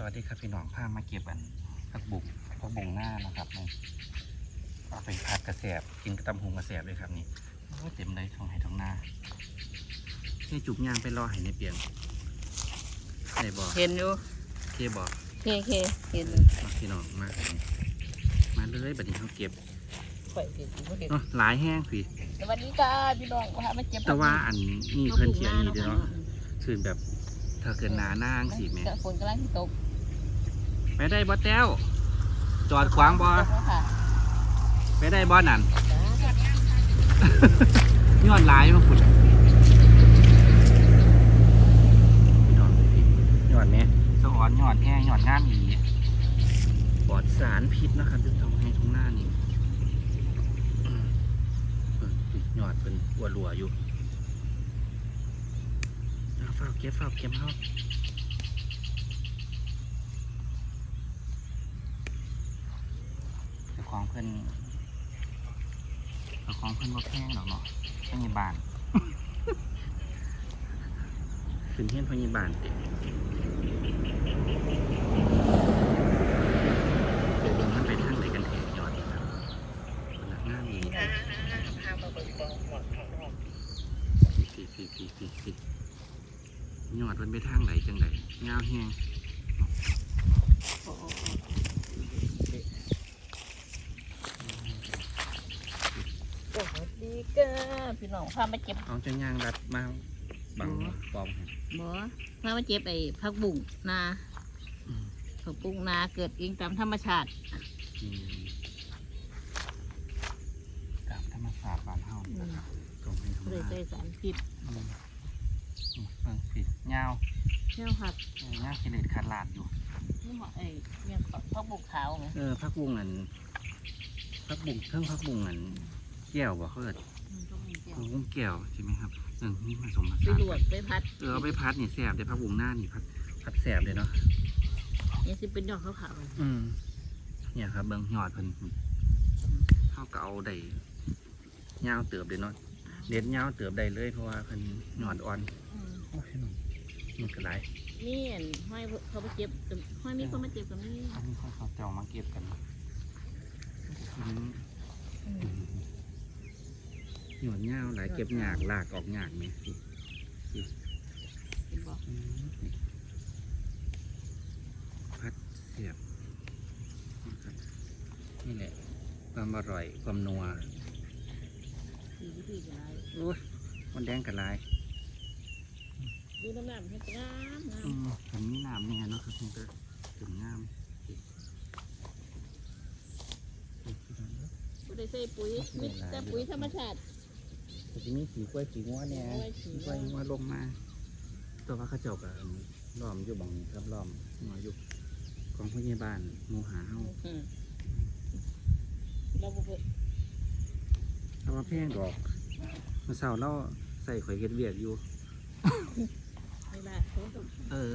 สวัสดีครับพี่น้องพามาเก็บอันผักบุกผักบุงหน้านะครับนี่เอาไปผัดกระแสบกินกระตำหุงกระแสบเลยครับนี่โอ้ยเต็มเลยท้องไห้ท้องหน้านี่จุกยางไปรอให้ในเปียงได้บอกเห็นอยู่เคบอกเคเคเห็นอยู่มาพี่น้องมามาเลยบัดนี้เขาเก็บข่อยเห็นอยู่เห็นเนาะหลายแห้งพี่สวัสดีค่ะพี่น้องว่ามาเจ็บแต่ว่าอันนี้เพิ่นเทียนนี่เด้อเนาะคือแบบถ้าเกินหนาหน้าจั่งสิแม่ฝนกำลังที่ตก ไปได้บ่แต้วจอดขวางบ่ตกแล้วค่ะไปได้บ่นั่นจ้าย้อนหลายมาคุณพี่น้องพี่ย้อนเนี้ยสะอ่อนย้อนแห้งย้อนงามอีปลอดสารพิษนะครับทุกท้องให้ทุกหน้านี่อืมเพิ่นย้อนเป็นวัวรัวๆอยู่เอาฝ้าวเก็บฝ้าวเก็บเฮาเจ้า ของเพิ่นเจ้าของเพิ่นบ่แพงดอกเนาะพยาบาลขึ้นเฮียนพยาบาลติเดี๋ยวเบิ่งมันไปทางไหนกันแท้ยอดครับพนักงานนี่พี่พี่พี่พี่พี่ยอดมันไปทางไหนจังไดยาวแห้งสวัส ดีค่ะพี่น้องพามาเจ็บเอาจะย่างรัดมาบังอ๋อปอมให้บ่พามาเจ็บไอ้ผักบุ้งนาอืมผักบุ้งนาเกิดเองตามธรรมชาติอืมตามธรรมศาสตร์บ้านเฮานี่นะครับตรงให้ทำเลยงานใส่สารพิษอืมอืมเบิ่งผิดยาวเชี่ยวผักเออยาวกิเลสขาดลาดอยู่นี่หมอไอ้เนี่ยผักบุ้งขาวไงเออพักบุ้งอันพักบุ้งเครื่องพักบุ้งอันแก้วบ่เขาเอิด อืมต้องมีแก้วพักบุ้งแก้วใช่ไหมครับเออนี่ผสมผไปสานลวกไปพัดเออเอาไปพัดนี่แสบได้พักบุ้งหน้านี่พัดพัดแสบเลยเนาะนี่สิเป็นดอกขาวๆอืมเนี่ยครับเบิ่งยอดเพิ่นเขาก็เอาได้ยาวเติบเลยเนาะเด็ดยาวเติบได้เลยเพราะว่าเพิ่นยอดอ่อนอืมโอ้ยน้องมันก็หลายนี่อันห้อยเขามาเจ็บกับห้อยมีคนมาเจ็บกับนี่อันนี้เขาเขาเจ้ามาเก็บกันอืม หยอดยาวหลายเก็บหยากลากออกหยากไหมเห็นบอกอืมพัดเสียบนะครับนี่แหละความอร่อยความนัวสีวิธีกันไรโอ้ยมันแดงกันลายดูน้ำหนักให้งามงาอืมมเห็นมีน้ำเนี่ยเนาะครับมันก็ถึงงามบ่ได้ใส่ปุ๋ยมีแต่ปุ๋ยธรรมชาติ ก็จะมีสีกล้วยสีงัวเนี่ยโอ้ยสีสีกล้วยงัวลงมาตัวพระเขาเจ้ากับล้อมอยู่บังนี้ครับล้อมหัวอยู่ของพยาบาลหมูหาเฮาอืมเราบ่เปิดเอามาแพงดอกเมื่อเช้าเราใส่ข่อยเฮ็ดเวียกอยู่ ไม่ได้เขาต้องเออ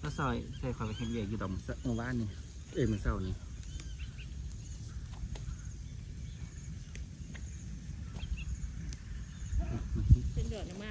แล้วซอยใส่ข่อยไปเฮ็ดเวียกอยู่ดอกเมื่อวานนี่เอ้ยเมื่อเช้านี่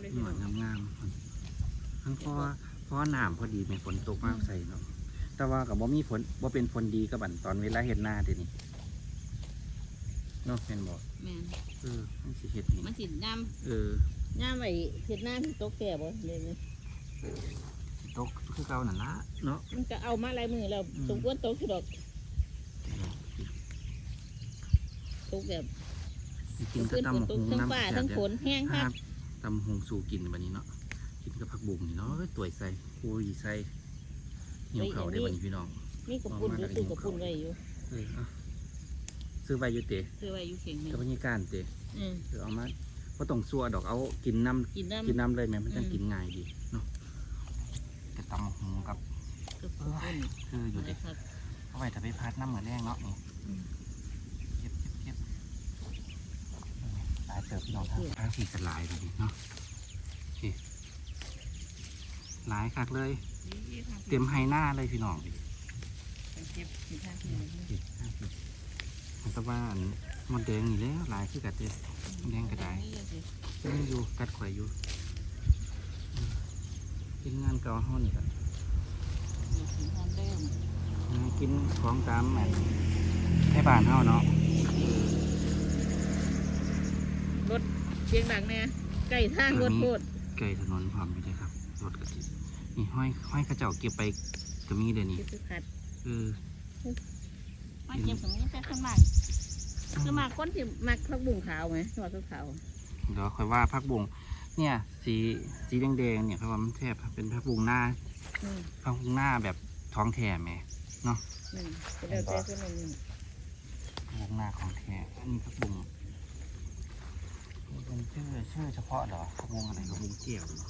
เป็นดอกงามเลยหพี่น่น้ออยงงามๆทั้งเพราะว่าเพราะว่าน้ำพอดีเป็นฝนตกมากใส่เนาะแต่ว่ากับบ่มีฝนบ่เป็นฝนดีกับบันตอนเวลาเฮ็ดหน้าเดี๋ยวนี้เนาะแม่นบ่แม่นเออมันสิเฮ็ดนี่มันสิงามเอองามไว้เฮ็ดหน้าที่ตกแก่บ่เลยนี่สิตกคือเก่านั่นละเนาะ มันก็เอามาหลายมือแล้วอืม สมควรตกสิดอกตกแบบกินก็ขึ้นตำฝนบักตกหุงทั้งน้ำฟ้าแซ่ทั้บงเด้ฝอนแห้งคัภากพ ตำบักหุงสู่กินบัดนี้เนาะกินกับผักบุ้งนี่เนาะเอ้ยตัวยใส่คุยใส่หิวเขาวได้บัดนี้พี่น้องมีกระปุ่นอยู่ซื้อกระปุ่นไว้อยู่เออเอาซื้อไว้อยู่เตะซื้อไว้อยู่เข่งหนึงกับบรรยากาศเตะอืมเออเอามาบ่ต้องซัวดอกเอากินน้ำกินน้ำกินน้ำเลยแม่มันจะอืมกินง่ายดีเนาะจะตำบักหูกับกระปุ่นคืออยู่เด็กนะครับเอาไว้ถ้าไปพัดน้ำเหมือนแรงเนาะนี่ อืม เก็บเก็บเก็บเออหลายเติบพี่น้องทางทางสี่กันหลายเลยเนาะโอเคหลายคักเลย เต็มไฮหน้าเลยพี่น้องเก็บสิทางที่ไหนนี่มันตะวันมดแดงนี่แล้วหลายคือกัดเด้มดแดงกระไดยังอยู่กัดข่อยอยู่อืมเป็นงานเก่าเฮานี่กันมีสีทางเดิมกินของตามแหม่ให้บ้านเฮาเนาะ เสียงดังแน่ใกล้ทางรถโพดไกลถนนพร้อมอยู่เด้ครับรถกระสินี่ห้อยห้อยเขาเจ้าเก็บไปก็มีเดี๋ยวนี้ที่สุขัดเออมาเก็บของนี้แต่ขึ้นมากคือมากคนที่มักพักบุ้งขาวไหมที่ว่าขาวเดี๋ยวค่อยว่าพักบุงเนี่ย สีสีแดงๆเนี่ยเขาว่ามันแทบเป็นพักบุงหน้าๆอืมพักบุงหน้าแบบท้องแท้แหม่อืมก็เดี๋ยวใจขึ้นมาหนึ่งพักบุงหน้าของแท้อันนี้พักบุง เป็นชื่อชื่อเฉพาะเหรอพักบุงอะไรพักบุงเกี่ยวเหรอ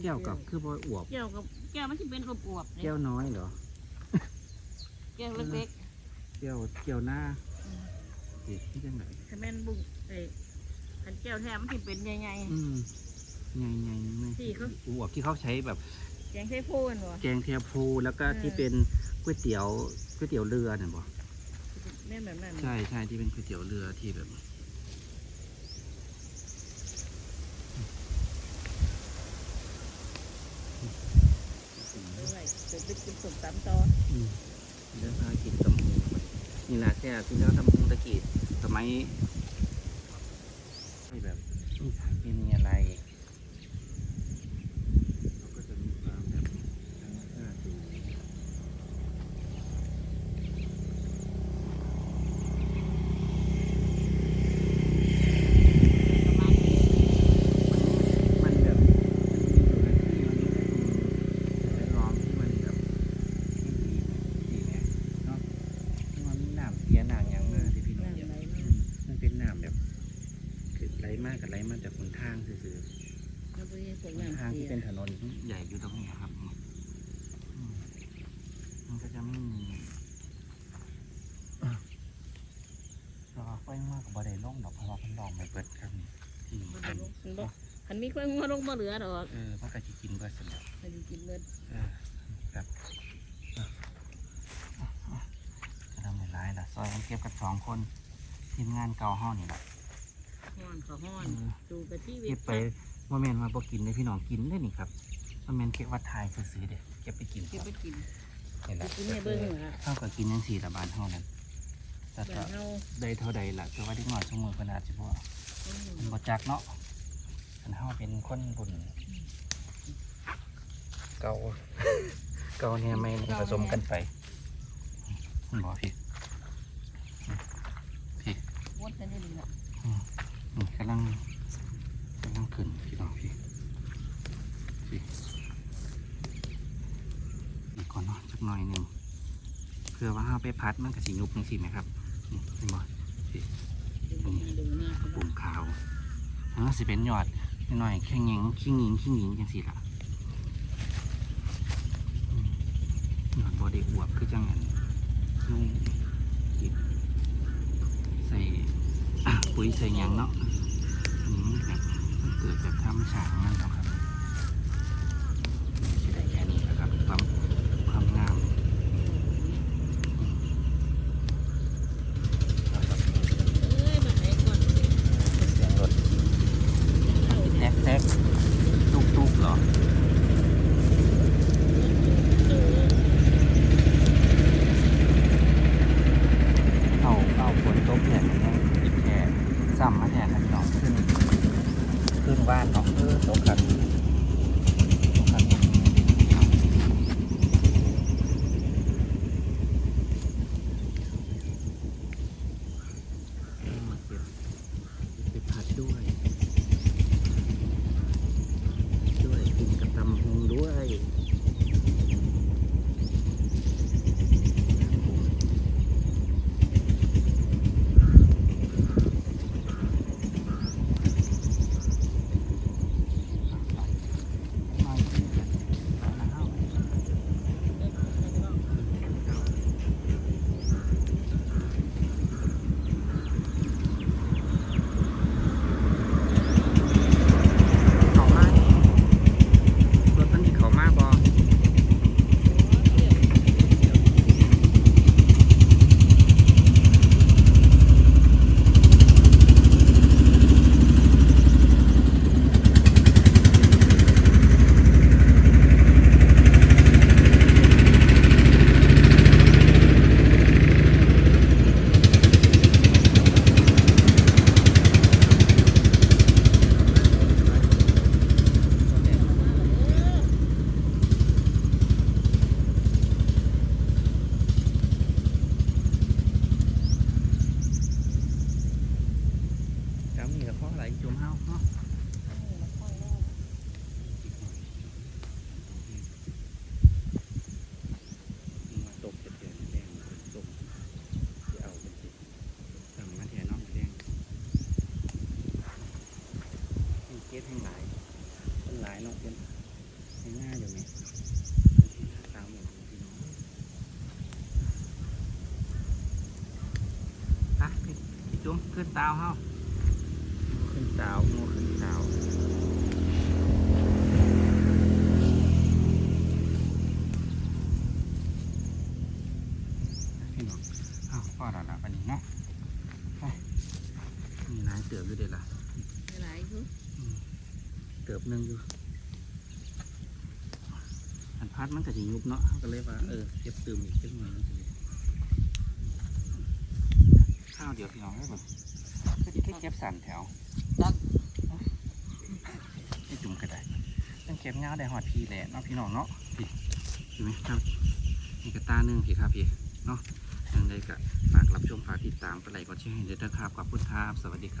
เกี่ยวกับคือบ่อวบแก้วกับแก้วมันจะเป็นอวบๆเนี่ยเกี่ยวน้อยเหรอแก้วเล็กเกี่ยวเกี่ยวหน้าเด็กที่จังไหนๆถ้าแม่นบุ้งไอ้อันแก้วแท้มันจะเป็นใหญ่อืมไงไงไม่ที่เขาอวบที่เขาใช้แบบๆแกงไทโพนวะแกงเทียพูแล้วก็เออที่เป็นก๋วยเตี๋ยวก๋วยเตี๋ยวเรือเนี่ยบอกแม่นแบบนั้นใช่ใช่ที่เป็นก๋วยเตี๋ยวเรือที่แบบ ด้วยเดี๋ยว ไปกินส้มตำต่ออืมเรื่องภารกิจตำหูนี่นะแค่ที่แล้วทำพุงตะกี้สมัยที่แบบนี่สารเคมีอะไรเราก็จะมีความแบบธรรมชาติดูมันแบบอยู่ในที่มันแวดล้อมที่มันแบบดีไงเนาะที่มันมีน้ำเสียน้ำอย่างมากที่พี่น้อง น้ำไหลมา มันเป็นน้ำแบบคือไหลมากกับไหลมา จากหนทางซื่อแล้วพวกนี้พวกๆหนน้ำทางเสีที่ยเป็นถนนใหญ่อยู่ตรงนี้ครับนี่อืมมันก็จะไม่มีอะรอไฟมากกับบไดล่งดอกเพราะว่าเพันลองไม่เปิดครับนี่ที่นี่มันคันบ่มันบ่คันมีคนงัวลงบ่เหลือดอกเออมันก็จะกินเบิดเสร็จแล้วมันสิกินเบิดเออครับอะอะอะจะทำในร้ายละซอยกันเก็บกันสองคนทีมงานเก่าห้องนี่แหละ ฮ้อนก็ฮ้อนเออดูไปที่เว็เก็บบไปว่าแมนว่าบ่กินได้พี่น้องกินได้นี่ครับว่าแมนเก็บว่าทายซื้อๆเด็เก็บไปกินเก็บไปกินเห็นไปละกินเนี่ยเบิ่งเหรอเท่ากับกินยังสี่ละบาทเท่านั้นแต่อก็ย่างเฮาได้เท่าใดล่ะแต่ว่าที่หน่อยชั่วโมงขนาดสิบ่อืมมันบ่จักเนาะอันเฮาเป็นคนบุญเก่าเก่าเนี่ยไม่นี่ผสมกันไปมันบ่พี่พี่วดกันได้ดีละนี่ กำลังกำลังขึ้นพี่น้องพี่พี่อีกก่อนเนาะจักหน่อยหนึ่งเพื่อว่าห้าไปพัดมันกับสียุบนี่สิไหมครับนี่เห็นบ่ดูหน้าดูหน้าปุ่มขาวเออสิเป็นยอดนิดหน่อยแค่หยิงขี้หยิงขี้หยิงจังสิล่ะยอดบอดีอวบคือจังอันนุ่งจิบใส่ ปุ๋ยใส่หยังเนาะอันนี้มันแบบมันเกิดจากธรรมชาติของมันะครับ ขึ้นตาวเฮาขึ้นตาวงูขึ้นตาวพี่น้องอ้าวพ่อแล้วล่ะวันนี้เนาะไปมีนายเติบอยู่เด็ดล่ะหลายคือเติบหนึงอยู่อันพัดมันก็จะยุบเนาะก็เลยว่าเออเก็บตืมอีกขึ้นมาข้าวเดียวพี่น้องได้บ่ก็ จะได้เก็บสั่นแถวตักให้จุ่มก็ได้ต้องเก็บเงาได้หอดพี่แหละเนาะพี่น้องเนาะพี่เห็นไหมครับนี่กระตาหนึ่งพี่ครับพี่เนาะยังไงก็ฝากรับชมฝากติดตามไปไลค์กดแชร์ให้ด้วยนะครับขอบคุณครับสวัสดีครับ